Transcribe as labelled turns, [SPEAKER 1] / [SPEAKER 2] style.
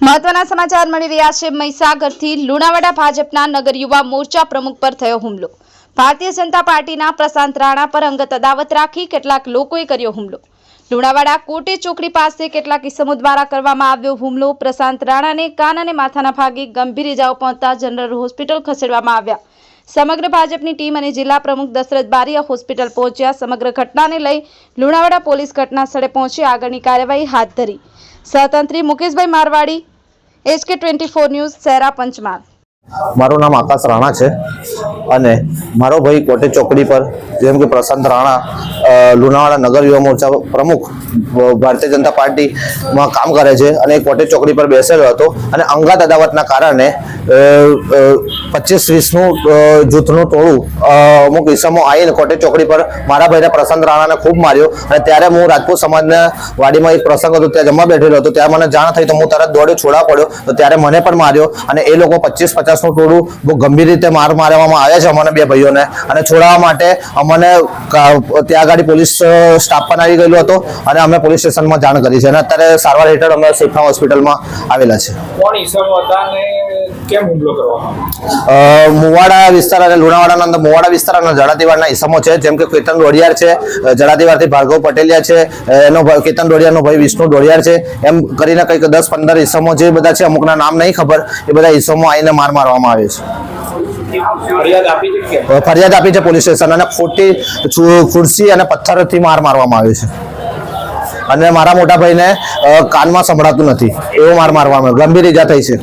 [SPEAKER 1] મહત્વના સમાચાર મળી રહ્યા છે. મહીસાગરથી લુણાવાડા ભાજપના નગર યુવા મોરચા પ્રમુખ પર થયો હુમલો. ભારતીય જનતા પાર્ટીના પ્રશાંત રાણા પર અંગત અદાવત રાખી કેટલાક લોકોએ કર્યો હુમલો. લુણાવાડા કોટે ચોકડી પાસે કેટલાક ઇસમો દ્વારા કરવામાં આવ્યો હુમલો. પ્રશાંત રાણાને કાન અને માથાના ભાગે ગંભીર ઇજાઓ પહોંચતા જનરલ હોસ્પિટલ ખસેડવામાં આવ્યા. સમગ્ર ભાજપની ટીમ અને જિલ્લા પ્રમુખ દશરથ બારીયા હોસ્પિટલ પહોંચ્યા. સમગ્ર ઘટનાને લઈ લુણાવાડા પોલીસ ઘટના સ્થળે પહોંચી આગળની કાર્યવાહી હાથ ધરી. સહતંત્રી Mukeshbhai Marwadi, HK twenty four news, Shehra Panchmahal.
[SPEAKER 2] મારું નામ આકાશ રાણા છે અને મારો ભાઈ કોટે ચોકડી પર, જેમ કે પ્રશાંત રાણા લુણાવાડા નગર યુવા મોરચા પ્રમુખ ભારતીય જનતા પાર્ટીમાં કામ કરે છે અને કોટે ચોકડી પર બેસેલો હતો અને અંગાત અદાવતના કારણે પચીસ વીસનું જૂથનું ટોળું અમુક ઈસમો આવીને કોટે ચોકડી પર મારા ભાઈને પ્રશાંત રાણાને ખૂબ માર્યો અને ત્યારે હું રાજપૂત સમાજના વાડીમાં એક પ્રસંગ હતો, ત્યાં જમવા બેઠેલો હતો ત્યારે મને જાણ થઈ તો હું તરત દોડ્યો, છોડા પડ્યો, તો ત્યારે મને પણ માર્યો અને એ લોકો પચીસ પચાસનું ટોળું બહુ ગંભીર રીતે માર મારવામાં આવ્યા છે અમને બે ભાઈઓને. અને છોડાવવા માટે અમને ત્યાં આગળ પોલીસ સ્ટાફ પણ આવી ગયેલો હતો અને અમે પોલીસ સ્ટેશનમાં જાણ કરી છે. અને અત્યારે સારવાર હેઠળ અમે સેફા હોસ્પિટલમાં આવેલા છે.
[SPEAKER 3] કોણ ઈસમો હતા કેમ હુમલો કરવામાં
[SPEAKER 2] મુવાડા વિસ્તાર અને લુણાવાડાના અંદર મુવાડા વિસ્તાર અને જડાતીવાડના ઇસમો છે જેમ કે કેતન ડોડિયાર છે જડાતીવાડથી ભાર્ગવ પટેલિયા છે એનો કેતન ડોડિયાનો ભાઈ વિષ્ણુ ડોડિયાર છે એમ કરીને કંઈક દસ પંદર ઇસમો જે બધા છે અમુકના નામ નહીં ખબર એ બધા ઇસમો આવીને માર મારવામાં આવે છે.
[SPEAKER 3] ફરિયાદ આપી છે
[SPEAKER 2] પોલીસ સ્ટેશન અને ખોટી ખુરશી અને પથ્થરથી માર મારવામાં આવે છે. અને મારા મોટા ભાઈને કાનમાં સંભળાતું નથી એવો માર મારવામાં. ગંભીર ઈજા થઈ છે.